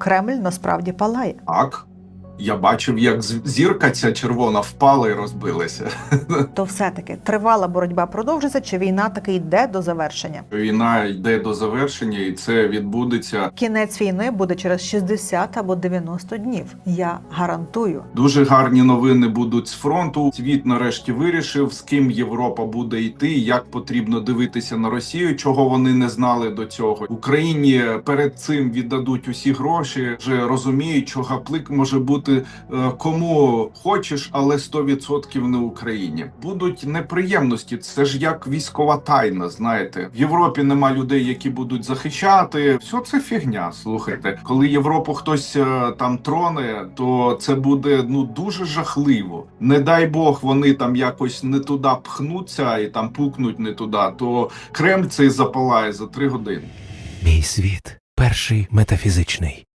Кремль насправді палає. Так. Я бачив, як зірка ця червона впала і розбилася. То все-таки тривала боротьба продовжиться, чи війна таки йде до завершення? Війна йде до завершення, і це відбудеться. Кінець війни буде через 60 або 90 днів. Я гарантую. Дуже гарні новини будуть з фронту. Світ нарешті вирішив, з ким Європа буде йти, як потрібно дивитися на Росію, чого вони не знали до цього. Україні перед цим віддадуть усі гроші, вже розуміють, що гаплик може бути е, кому хочеш, але 100% не Україні. Будуть неприємності. Це ж як військова тайна. Знаєте, в Європі нема людей, які будуть захищати. Все це фігня. Слухайте, коли Європу хтось е, там троне, то це буде ну дуже жахливо. Не дай Бог, вони там якось не туди пхнуться і там пукнуть не туди, то Кремль цей запалає за три години. Мій світ перший метафізичний.